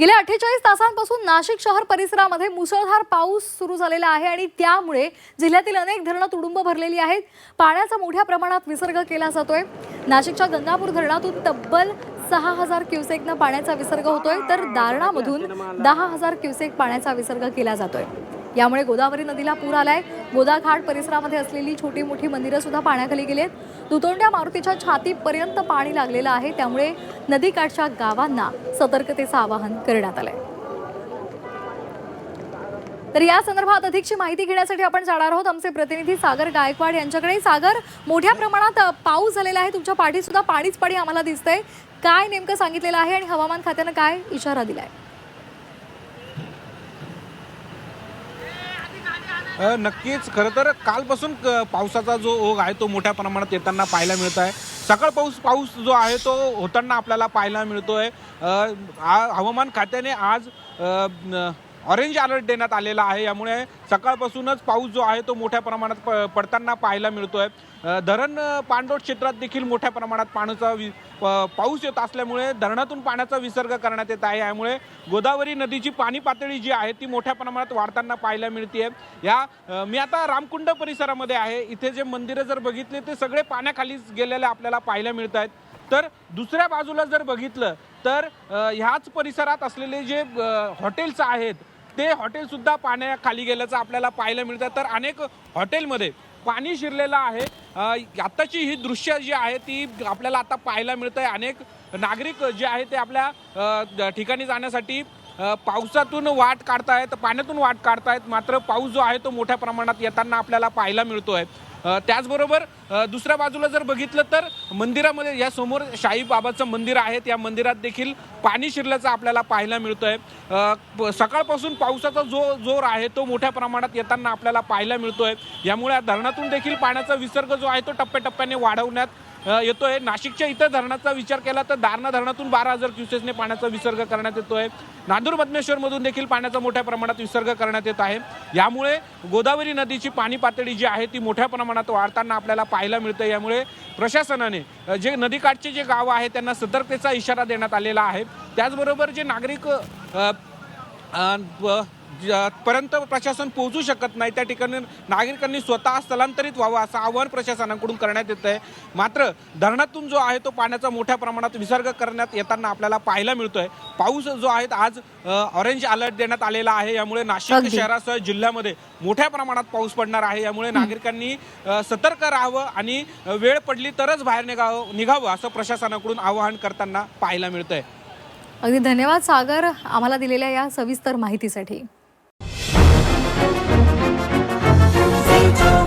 गेल्या अठ्ठेचाळीस तासांपासून नाशिक शहर परिसरामध्ये मुसळधार पाऊस सुरू झालेला आहे आणि त्यामुळे जिल्ह्यातील अनेक धरणं तुडुंब भरलेली आहेत. पाण्याचा मोठ्या प्रमाणात विसर्ग केला जातोय. नाशिकच्या गंगापूर धरणातून तब्बल सहा हजार क्युसेकनं पाण्याचा विसर्ग होतोय. तर दारणामधून दहा हजार क्युसेक पाण्याचा विसर्ग केला जातोय. यामुळे गोदावरी नदीला पूर आलाय. गोदाघाट परिसरामध्ये असलेली छोटी मोठी मंदिरं सुद्धा पाण्याखाली आहेत दुतोंड्या मारुतीच्या छातीपर्यंत पाणी लागलेलं आहे. त्यामुळे नदीकाठच्या गावांना सतर्कतेचं आवाहन करण्यात आलंय. तर या संदर्भात अधिकची माहिती घेण्यासाठी आपण जाणार आहोत. आमचे प्रतिनिधी सागर गायकवाड यांच्याकडे. सागर मोठ्या प्रमाणात पाऊस झालेला आहे. तुमच्या पाठीसुद्धा पाणीच पाणी आम्हाला दिसतंय. काय नेमकं सांगितलेलं आहे आणि हवामान खात्यानं काय इशारा दिलाय? नक्कीच. खरं तर कालपासून क- पावसाचा जो ओघ आहे तो मोठ्या प्रमाणात येताना पाहायला मिळत आहे. सकाळ पाऊस पाऊस जो आहे तो होताना आपल्याला पाहायला मिळतोय. आहे आ- हवामान खात्याने आज ऑरेंज अलर्ट देण्यात आलेला आहे. यामुळे सकाळपासूनच पाऊस जो आहे तो मोठ्या प्रमाणात प पडताना पाहायला मिळतोय. आहे धरण अ, पाणलोट क्षेत्रात देखील मोठ्या प्रमाणात पाण्याचा वि प- पाऊस येत असल्यामुळे धरणातून पाण्याचा विसर्ग करण्यात येत आहे. यामुळे गोदावरी नदीची पाणी पातळी जी आहे ती मोठ्या प्रमाणात वाढताना पाहायला मिळते या मी आता रामकुंड परिसरामध्ये आहे. इथे जे मंदिरं जर बघितले ते सगळे पाण्याखाली गेलेले आपल्याला पाहायला मिळत आहेत तर दुसऱ्या बाजूला जर बघितलं तर ह्याच परिसरात असलेले जे हॉटेल्स आहेत ते हॉटेलसुद्धा पाण्याखाली गेल्याचं आपल्याला पाहायला मिळतं. तर अनेक हॉटेलमध्ये पाणी शिरलेलं आहे. आत्ताची ही दृश्य जी आहे ती आपल्याला आता पाहायला मिळत आहे अनेक नागरिक जे आहे ते आपल्या ठिकाणी जाण्यासाठी पावसातून वाट काढतायत पाण्यातून वाट काढतायत. मात्र पाऊस जो आहे तो मोठ्या प्रमाणात येताना आपल्याला पाहायला मिळतो आहे त्याचबरोबर दुसऱ्या बाजूला जर बघितलं तर मंदिरामध्ये या समोर साईबाबाचं मंदिर आहे त्या मंदिरात देखील पाणी शिरल्याचं आपल्याला पाहायला मिळतं आहे प- सकाळपासून पावसाचा जो जोर आहे तो मोठ्या प्रमाणात येताना आपल्याला पाहायला मिळतोय. यामुळे या धरणातून देखील पाण्याचा विसर्ग जो आहे तो टप्प्याटप्प्याने वाढवण्यात येतो येतोय. नाशिकच्या इतर धरणाचा विचार केला तर दारणा धरणातून बारा हजार क्युसेसने पाण्याचा विसर्ग करण्यात येतोय. नांदूर मधमेश्वरमधून देखील पाण्याचा मोठ्या प्रमाणात विसर्ग करण्यात येत आहे. यामुळे गोदावरी नदीची पाणी पातळी जी आहे ती मोठ्या प्रमाणात वाढताना आपल्याला पाहायला मिळतं यामुळे प्रशासनाने जे नदीकाठचे जे गाव आहे त्यांना सतर्कतेचा इशारा देण्यात आलेला आहे. त्याचबरोबर जे नागरिक पर्यंत प्रशासन पोहोचू शकत नाही त्या ठिकाणी नागरिकांनी स्वतः स्थलांतरित व्हावं असं आवाहन प्रशासनाकडून करण्यात येत आहे. मात्र धरणातून जो आहे तो पाण्याचा मोठ्या प्रमाणात विसर्ग करण्यात येताना आपल्याला पाहायला मिळतोय. पाऊस जो आहे आज ऑरेंज अलर्ट देण्यात आलेला आहे. यामुळे नाशिक. शहरासह जिल्ह्यामध्ये मोठ्या प्रमाणात पाऊस पडणार आहे. यामुळे नागरिकांनी सतर्क राहावं आणि वेळ पडली तरच बाहेर निघावं निघावं असं प्रशासनाकडून आवाहन करताना पाहायला मिळतंय. अगदी धन्यवाद सागर आम्हाला दिलेल्या या सविस्तर माहितीसाठी. Saint George.